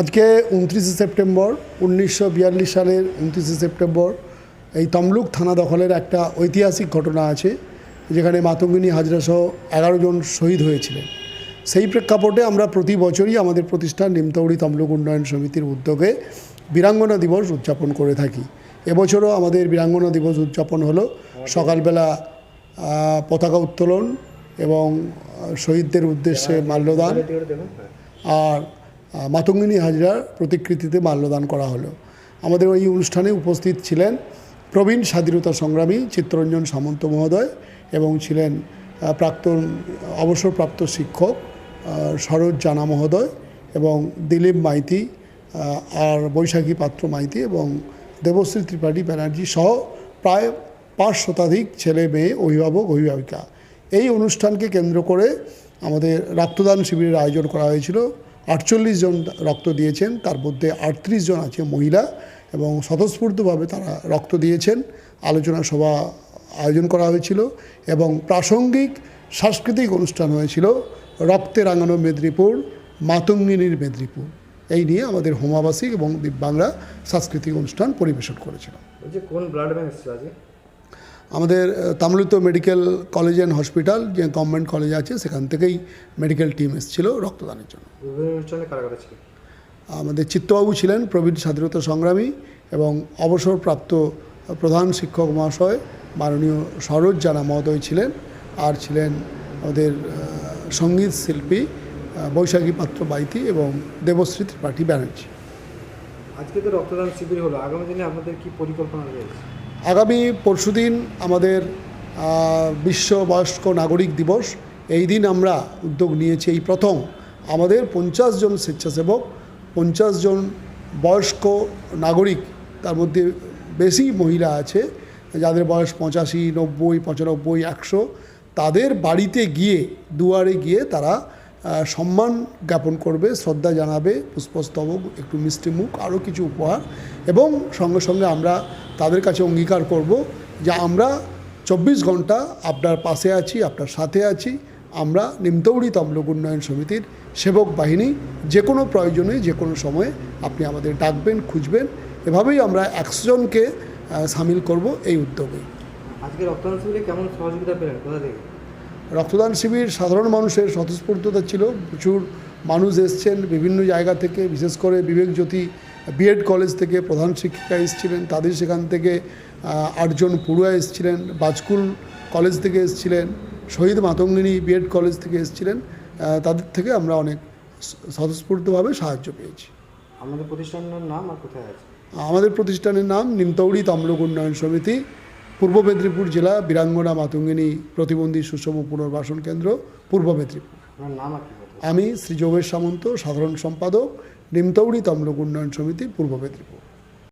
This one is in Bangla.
আজকে উনত্রিশে সেপ্টেম্বর উনিশশো বিয়াল্লিশ সালের উনত্রিশে সেপ্টেম্বর এই তমলুক থানা দখলের একটা ঐতিহাসিক ঘটনা আছে যেখানে মাতঙ্গিনী হাজরা সহ এগারো জন শহীদ হয়েছিলেন। সেই প্রেক্ষাপটে আমরা প্রতি বছরই আমাদের প্রতিষ্ঠান নিমতৌড়ি তমলুক উন্নয়ন সমিতির উদ্যোগে বীরাঙ্গনা দিবস উদযাপন করে থাকি। এবছরও আমাদের বীরাঙ্গনা দিবস উদযাপন হলো। সকালবেলা পতাকা উত্তোলন এবং শহীদদের উদ্দেশ্যে মাল্যদান। আর মাতঙ্গিনী হাজরার প্রতিকৃতিতে মাল্যদান করা হলো। আমাদের ওই অনুষ্ঠানে উপস্থিত ছিলেন প্রবীণ স্বাধীনতা সংগ্রামী চিত্তরঞ্জন সামন্ত মহোদয় এবং ছিলেন প্রাক্তন, অবসরপ্রাপ্ত শিক্ষক সরোজ জানা মহোদয় এবং দিলীপ মাইতি আর বৈশাখী পাত্র মাইতি এবং দেবশ্রী ত্রিপাঠী ব্যানার্জি সহ প্রায় পাঁচ শতাধিক ছেলে মেয়ে, অভিভাবক, অভিভাবিকা। এই অনুষ্ঠানকে কেন্দ্র করে আমাদের রক্তদান শিবিরের আয়োজন করা হয়েছিল। আটচল্লিশ জন রক্ত দিয়েছেন, তার মধ্যে আটত্রিশ জন আছে মহিলা এবং স্বতঃস্ফূর্তভাবে তারা রক্ত দিয়েছেন। আলোচনা সভা আয়োজন করা হয়েছিল এবং প্রাসঙ্গিক সাংস্কৃতিক অনুষ্ঠান হয়েছিল রক্তে রাঙানো মেদিনীপুর, মাতঙ্গিনীর মেদিনীপুর। এই নিয়ে আমাদের হোমাবাসী এবং দিব্যাংরা সাংস্কৃতিক অনুষ্ঠান পরিবেশন করেছিল। কোন ব্লাড ব্যাংক আমাদের তামিলিত মেডিকেল কলেজ অ্যান্ড হসপিটাল যে গভর্নমেন্ট কলেজ আছে সেখান থেকেই মেডিকেল টিম এসেছিল রক্তদানের জন্য। আমাদের চিত্তবাবু ছিলেন প্রবীণ স্বাধীনতা সংগ্রামী এবং অবসরপ্রাপ্ত প্রধান শিক্ষক মহাশয় মাননীয় সরোজ জানা মহোদয় ছিলেন আর ছিলেন আমাদের সংগীত শিল্পী বৈশাখী পাত্র বাইতি এবং দেবশ্রী ত্রিপাঠী ব্যানার্জি। আজকে তো রক্তদান শিবির হলো আগামী দিনে আপনাদের কি পরিকল্পনা রয়েছে? আগামী পরশুদিন আমাদের আহ, বিশ্ব বয়স্ক নাগরিক দিবস। এই দিন আমরা উদ্যোগ নিয়েছি এই প্রথম আমাদের পঞ্চাশ জন স্বেচ্ছাসেবক পঞ্চাশ জন বয়স্ক নাগরিক তার মধ্যে বেশি মহিলা আছে যাদের বয়স পঁচাশি নব্বই পঁচানব্বই একশো তাদের বাড়িতে গিয়ে দুয়ারে গিয়ে তারা সম্মান জ্ঞাপন করবে, শ্রদ্ধা জানাবে, পুষ্পস্তবক, একটু মিষ্টি মুখ, আরও কিছু উপহার। এবং সঙ্গে সঙ্গে আমরা তাদের কাছে অঙ্গীকার করব যে আমরা চব্বিশ ঘণ্টা আপনার পাশে আছি, আপনার সাথে আছি। আমরা নিমতৌড়ি তমলুক উন্নয়ন সমিতির সেবক বাহিনী। যে কোনো প্রয়োজনে, যে কোনো সময়ে আপনি আমাদের ডাকবেন, খুঁজবেন। এভাবেই আমরা একশো জনকে সামিল করব এই উদ্যোগে। আজকে রক্তদান শিবিরে কেমন সহযোগিতা পেলেন? কোথা থেকে? রক্তদান শিবির সাধারণ মানুষের স্বতঃস্ফূর্ততা ছিল। প্রচুর মানুষ এসছেন বিভিন্ন জায়গা থেকে বিশেষ করে বিবেকজ্যোতি বিএড কলেজ থেকে প্রধান শিক্ষিকা এসেছিলেন তাদের সেখান থেকে আটজন পড়ুয়া এসেছিলেন বাজকুল কলেজ থেকে এসেছিলেন শহীদ মাতঙ্গিনী বিএড কলেজ থেকে এসেছিলেন তাদের থেকে আমরা অনেক স্বতঃস্ফূর্তভাবে সাহায্য পেয়েছি। আমাদের প্রতিষ্ঠানের নাম আর কোথায় আছে? আমাদের প্রতিষ্ঠানের নাম নিমতৌড়ি তমলুক উন্নয়ন সমিতি। পূর্ব মেদিনীপুর জেলা বীরাঙ্গনা মাতঙ্গিনী প্রতিবন্ধী সুষম পুনর্বাসন কেন্দ্র পূর্ব মেদিনীপুর। আমি শ্রী যোগেশ সামন্ত সাধারণ সম্পাদক নিমতৌড়ি তমলুক উন্নয়ন সমিতি পূর্ব মেদিনীপুর।